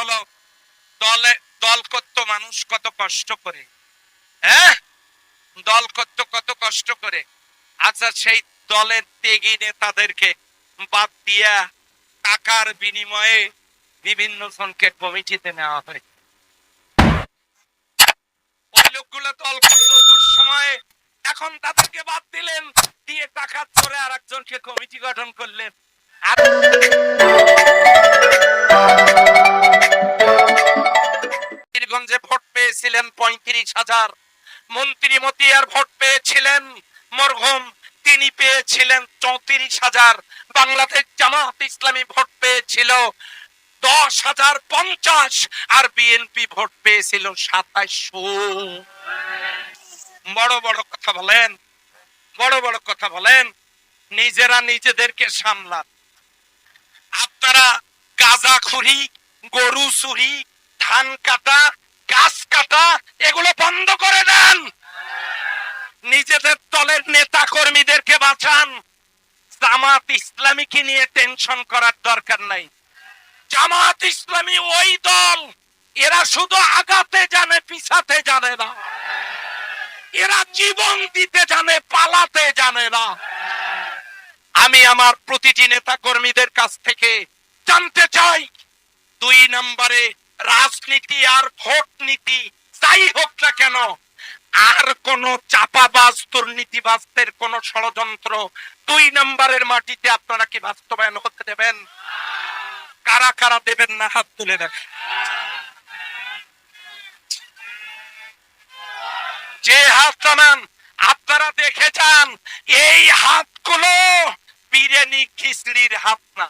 হলো দলে, দল করত মানুষ কত কষ্ট করে? হ্যাঁ? দল করত কত কষ্ট করে? আচ্ছা সেই দলের ত্যাগী নেতাদেরকে বাদ দিয়া টাকার বিনিময়ে বিভিন্ন জনকে কমিটিতে নেওয়া হয়। ওই লোকগুলো দল করল দুঃসময়ে, এখন তাদেরকে বাদ দিলেন, দিয়ে টাকা চড়ে আর একজনকে কমিটি গঠন করলেন। আর বীরগঞ্জে ভোট পেয়েছিলেন পঁয়ত্রিশ হাজার। মন্ত্রী মতিয়ার ভোট পেয়েছিলেন, মরহুম তিনি পেয়েছিলেন চৌত্রিশ হাজার। বাংলাদেশ জামাত ইসলামী ভোট পেয়েছিল দশ হাজার পঞ্চাশ আর বিএনপি ভোট পেয়েছিল সাতাইশো বড় বড় কথা বলেন, বড় বড় কথা বলেন, নিজেরা নিজেদেরকে সামলান। আপনারা গাঁজা খুরি, গরু চুরি, ধান কাটা গাছ এগুলো বন্ধ করে দেন। নিজেদের দলের নেতা কর্মীদেরকে বাঁচান। জামাত ইসলামীকে নিয়ে টেনশন করার দরকার নাই। জামাত ইসলামী ওই দল, এরা শুধু আগাতে জানে, পিছাতে জানে না। এরা জীবন দিতে জানে, পালাতে জানে না। আমি আমার প্রতিটি নেতা কর্মীদের কাছ থেকে জানতে চাই, দুই নম্বরে রাজনীতি আর ভোট নীতি যাই হোক না কেন, আর কোন চাপাবাজ দুর্নীতিবাজদের কোন ষড়যন্ত্র দুই নম্বরের মাটিতে আপনারা কি বাস্তবায়ন হতে দেবেন? কারা কারা দেবেন না? হাত তুলে দেখ। যে হাত টানান আপনারা দেখে যান, এই হাতগুলো বিরিয়ানি খিচড়ির হাত না।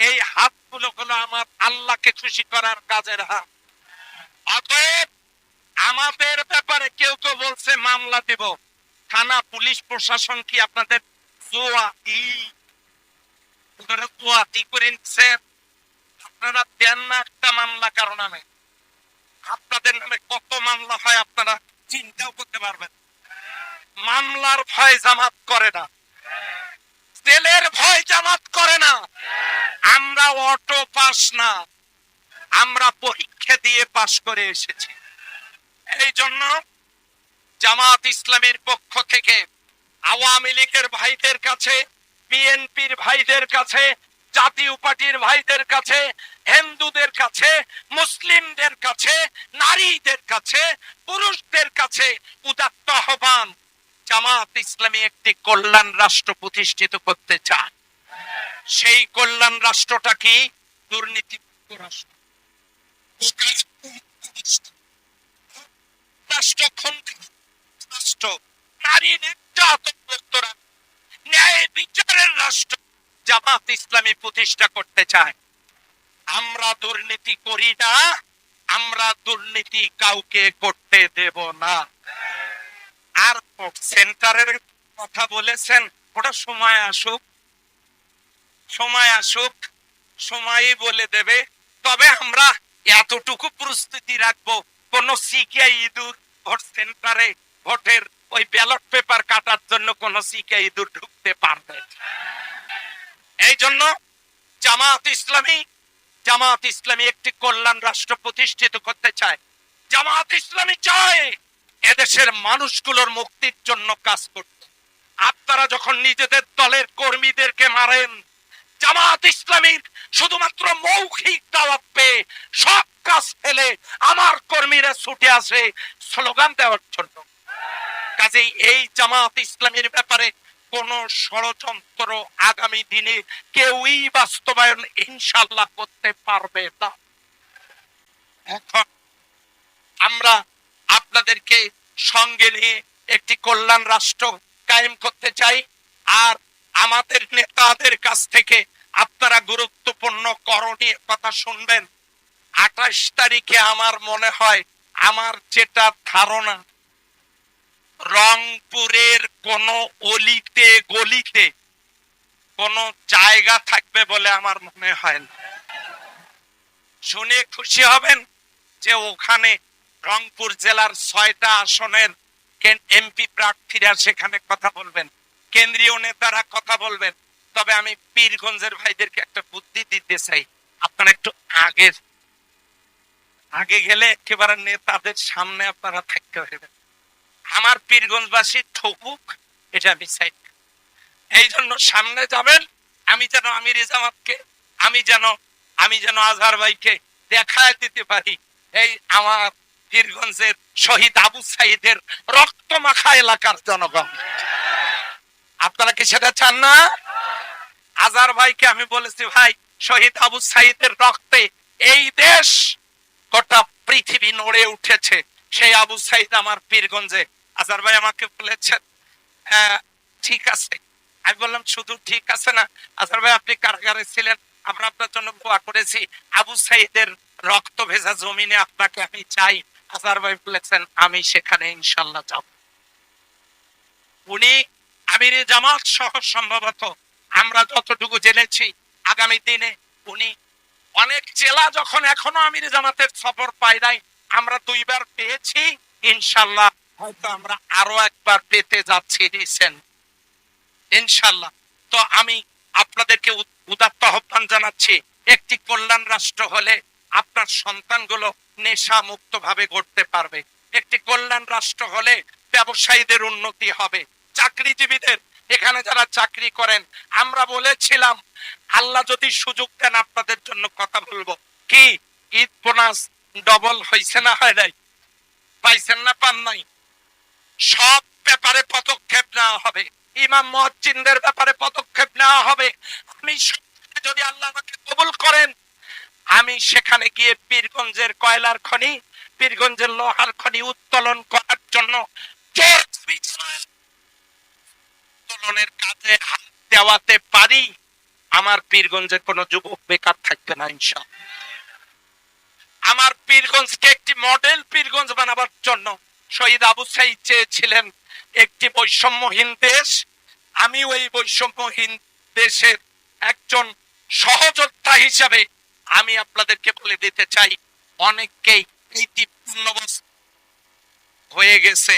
এই হাতগুলো হলো আমার আল্লাহকে খুশি করার কাজের হাত। আমাদের ব্যাপারে কেউ কেউ বলছে, মামলা দেব। থানা, পুলিশ, প্রশাসন কি আপনাদের আপনারা দেন না একটা মামলা আপনাদের নামে কত মামলা হয় আপনারা চিন্তাও করতে পারবেন মামলার ভয় জামাত করে না। জেলের ভয় জামাত করে না। আমরা অটো পাস না। আমরা পরীক্ষা দিয়ে পাশ করে এসেছি। এই জন্য জামাত ইসলামীর পক্ষ থেকে আওয়ামী লীগের ভাইদের কাছে, বিএনপির ভাইদের কাছে, জাতীয় পার্টির ভাইদের কাছে, হিন্দুদের কাছে, মুসলিমদের কাছে, নারীদের কাছে, পুরুষদের কাছে উদাত্ত আহ্বান জামাত ইসলামী একটি কল্যাণ রাষ্ট্র প্রতিষ্ঠিত করতে চায়। সেই কল্যাণ রাষ্ট্রটা কি? দুর্নীতি রাষ্ট্র। ক্ষমতা রাষ্ট্র নারী নির্যাতন ন্যায় বিচারের রাষ্ট্র জামাত ইসলামী প্রতিষ্ঠা করতে চায়। আমরা দুর্নীতি করি না, আমরা দুর্নীতি কাউকে করতে দেব না। আর সেন্টারের কথা বলেছেন, ওটা সময় আসুক সময় আসুক, সময়ই বলে দেবে। তবে আমরা এতটুকু প্রস্তুতি রাখব, কোন সিকে ইঁদুর ভোট সেন্টারে ভোটের ওই ব্যালট পেপার কাটার জন্য কোন সিকে ইঁদুর ঢুকতে পারবে এই জন্য জামাত ইসলামী জামাত ইসলামী একটি কল্যাণ রাষ্ট্র প্রতিষ্ঠিত করতে চায়। জামাত ইসলামী চায় এদেশের মানুষগুলোর মুক্তির জন্য কাজ করতে। আপনারা যখন নিজেদের দলের কর্মীদেরকে মারেন জামাত ইসলামীর শুধুমাত্র মৌখিক দাওয়াত পেয়ে সব কাজ ফেলে আমার কর্মীরা ছুটে আসে স্লোগান দেওয়ার জন্য। কাজেই এই জামাত ইসলামীর ব্যাপারে কোন ষড়যন্ত্র আগামী দিনে কেউই বাস্তবায়ন ইনশাল্লাহ করতে পারবে না। এখন আমরা আপনাদেরকে সঙ্গে নিয়ে একটি কল্যাণ রাষ্ট্র কায়েম করতে চাই, আর আমাদের নেতাদের কাছ থেকে আপনারা গুরুত্বপূর্ণ করণীয় কথা শুনবেন। আঠাশ তারিখে আমার মনে হয় আমার যেটা ধারণা, রংপুরের কোন অলিতে গলিতে কোন জায়গা থাকবে বলে আমার মনে হয় না। শুনে খুশি হবেন যে ওখানে রংপুর জেলার ছয়টা আসনের এমপি প্রার্থীরা সেখানে কথা বলবেন। কেন্দ্রীয় নেতারা কথা বলবেন। তবে আমি পীরগঞ্জের ভাইদেরকে একটা বুদ্ধি দিতে চাই। আপনারা একটু আগে আগে গেলে একেবারে নেতাদের সামনে আপনারা থাকতে পারবেন। আমার পীরগঞ্জবাসী ঠকুক, এটা আমি চাই। এই জন্য সামনে যাবেন, আমি যেন আমির জামাতকে, আমি যেন আমি যেন আজহার ভাইকে দেখায় দিতে পারি। এই আমার পীরগঞ্জের শহীদ আবু সাইদের রক্ত মাখা এলাকার জনগণ। আপনারা কি সেটা চান না? আজার ভাইকে আমি বলেছি ভাই শহীদ আবু সাইদের রক্তে এই দেশ গোটা পৃথিবী নড়ে উঠেছে। সেই আবু সাইদ আমার পীরগঞ্জে। আজার ভাই আমাকে বলেছেন "হ্যাঁ, ঠিক আছে। আমি বললাম শুধু ঠিক আছে না। আজার ভাই আপনি কারাগারে ছিলেন। আমরা আপনার জন্য দোয়া করেছি। আবু সাইদের রক্ত ভেজা জমিনে আপনাকে আমি চাই। আজার ভাই বলেছেন আমি সেখানে ইনশাল্লাহ যাব। উনি আমির জামাত সহ সম্ভবত আমরা যতটুকু জেনেছি আগামী দিনে উনি অনেক জেলা যখন এখনও আমির জামাতের সফর পাই নাই, আমরা দুইবার পেয়েছি, ইনশাল্লাহ হয়তো আমরা আরও একবার পেতে যাচ্ছি ইনশাল্লাহ। তো আমি আপনাদেরকে উদাত্ত আহ্বান জানাচ্ছি, একটি কল্যাণ রাষ্ট্র হলে আপনার সন্তানগুলো নেশা মুক্ত ভাবে গড়তে পারবে। একটি কল্যাণ রাষ্ট্র হলে ব্যবসায়ীদের উন্নতি হবে। চাকরিজীবীদের, এখানে যারা চাকরি করেন, আমরা বলেছিলাম, আল্লাহ যদি সুযোগ দেন আপনাদের জন্য কথা বলব। কি? ঈদ বোনাস ডবল হয়েছে না হয় নাই? পাইছেন না, পান নাই? সব ব্যাপারে পদক্ষেপ নেওয়া হবে। ইমাম মহজিনদের ব্যাপারে পদক্ষেপ নেওয়া হবে। আমি যদি আল্লাহ আমাকে কবুল করেন, আমি সেখানে গিয়ে পীরগঞ্জের কয়লার খনি, পীরগঞ্জের লোহার খনি উত্তোলন করার জন্য জোর বিছানায় উত্তোলনের কাজে হাত দেওয়াতে পারি, আমার পীরগঞ্জের কোনো যুবক বেকার থাকবে না, ইনশাআল্লাহ। আমার পীরগঞ্জকে একটি মডেল পীরগঞ্জ বানাবার জন্য শহীদ আবু সাইদ চেয়েছিলেন একটি বৈষম্যহীন দেশ। আমি ওই বৈষম্যহীন দেশের একজন সহযোদ্ধা হিসাবে আমি আপনাদেরকে বলে দিতে চাই, অনেককেই এই হয়ে গেছে।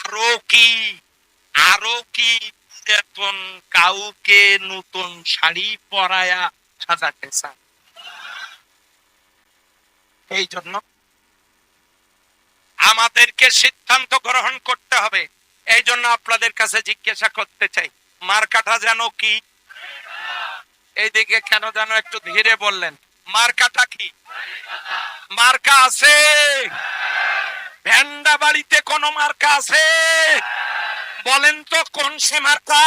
আরও কি? আরও কি? এখন কাউকে নতুন শাড়ি পরায়া সাজাতে চান এই জন্য আমাদেরকে সিদ্ধান্ত গ্রহণ করতে হবে। এই জন্য আপনাদের কাছে জিজ্ঞাসা করতে চাই, মার্কাটা যেন কি? এইদিকে কেন যেন একটু ধীরে বললেন, মার্কাটা কি? মার্কা আছে। ভ্যান্ডা বাড়িতে কোন মার্কা আছে? বলেন তো কোন সে মার্কা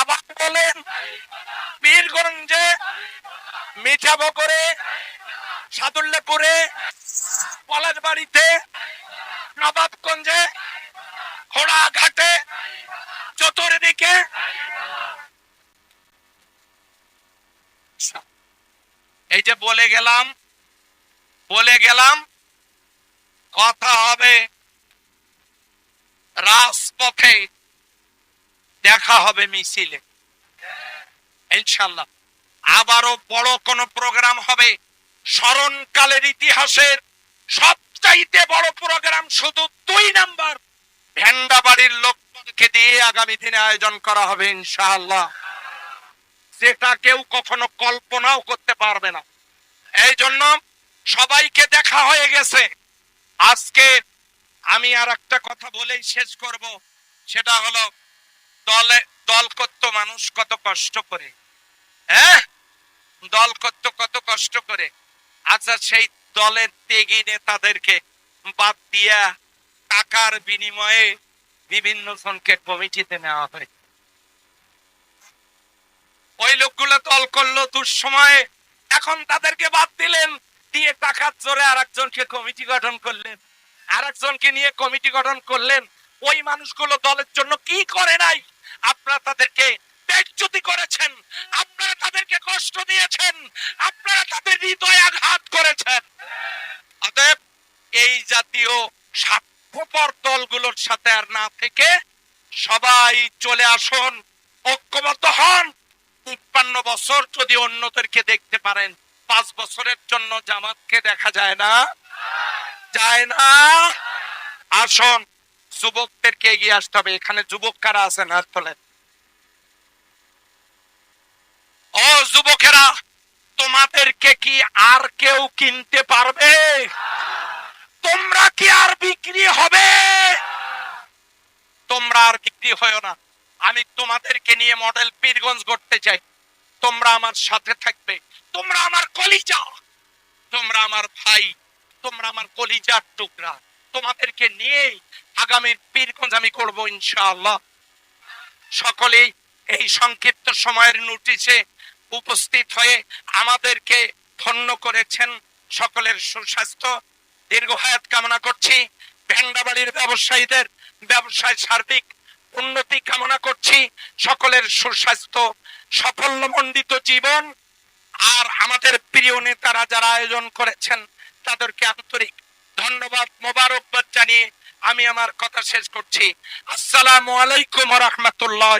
আবার বলেন, বীরগঞ্জে মিঠাবকরে সাদুল্লাপুরে পলাশ বাড়িতে নবাবগঞ্জে, ঘোড়াঘাটে, চতুর্দিকে। এই যে বলে গেলাম বলে গেলাম, কথা হবে। রাজপথে দেখা হবে মিছিলে। ইনশাল্লাহ আবারও বড় কোন প্রোগ্রাম হবে। স্মরণকালের ইতিহাসের সবচাইতে বড় প্রোগ্রাম শুধু দুই নাম্বার। ভেন্ডা বাড়ির লোককে দিয়ে আগামী দিনে আয়োজন করা হবে ইনশাআল্লাহ। যেটা কেউ কখনো কল্পনাও করতে পারবে না। এই জন্য সবাইকে দেখা হয়ে গেছে। আজকে আমি আর একটা কথা বলেই শেষ করব। সেটা হলো, দলে, দল করত মানুষ কত কষ্ট করে। হ্যাঁ? দল করত কত কষ্ট করে। আচ্ছা সেই দলের ত্যাগী নেতাদেরকে বাদ দিয়া টাকার বিনিময়ে বিভিন্ন জনকে কমিটিতে নেওয়া হয়। ওই লোকগুলো দল করল দুঃসময়ে, এখন তাদেরকে বাদ দিলেন, দিয়ে টাকার জোরে আর একজনকে কমিটি গঠন করলেন। আর একজনকে নিয়ে কমিটি গঠন করলেন, ওই মানুষগুলো দলের জন্য কি করে নাই? আপনারা তাদেরকে বেজ্জতি করেছেন, আপনারা তাদেরকে কষ্ট দিয়েছেন, আপনারা তাদের হৃদয় আঘাত করেছেন। অতএব এই জাতীয় স্বার্থপর দলগুলোর সাথে আর না থেকে সবাই চলে আসুন, ঐক্যবদ্ধ হন। তিপ্পান্ন বছর যদি অন্যদেরকে দেখতে পারেন, পাঁচ বছরের জন্য জামাতকে দেখা যায় না। যায় না। আসুন যুবকদেরকে এগিয়ে আসতে হবে। এখানে যুবক কারা আছেন হাত তোলেন ও যুবকেরা, তোমাদেরকে কি আর কেউ কিনতে পারবে? তোমরা কি আর বিক্রি হবে? তোমরা আর বিক্রি হয় না। আমি তোমাদেরকে নিয়ে মডেল পীরগঞ্জ করতে চাই। তোমরা আমার সাথে থাকবে। তোমরা আমার কলিজা। তোমরা আমার ভাই। তোমরা আমার কলিজার টুকরা। তোমাদেরকে নিয়ে আগামীর পীরগঞ্জ আমি করব ইনশাআল্লাহ। সকলেই এই সংক্ষিপ্ত সময়ের নোটিশে উপস্থিত হয়ে আমাদেরকে ধন্য করেছেন। সকলের সুস্বাস্থ্য দীর্ঘহায়াত কামনা করছি। ভেন্ডাবাড়ির ব্যবসায়ীদের ব্যবসায় সার্বিক উন্নতি কামনা করছি। সকলের সুস্বাস্থ্য, সাফল্যমণ্ডিত জীবন। আর আমাদের প্রিয় নেতারা যারা আয়োজন করেছেন তাদেরকে আন্তরিক ধন্যবাদ মোবারকবাদ জানিয়ে আমি আমার কথা শেষ করছি। আসসালামু আলাইকুম রহমতুল্লাহ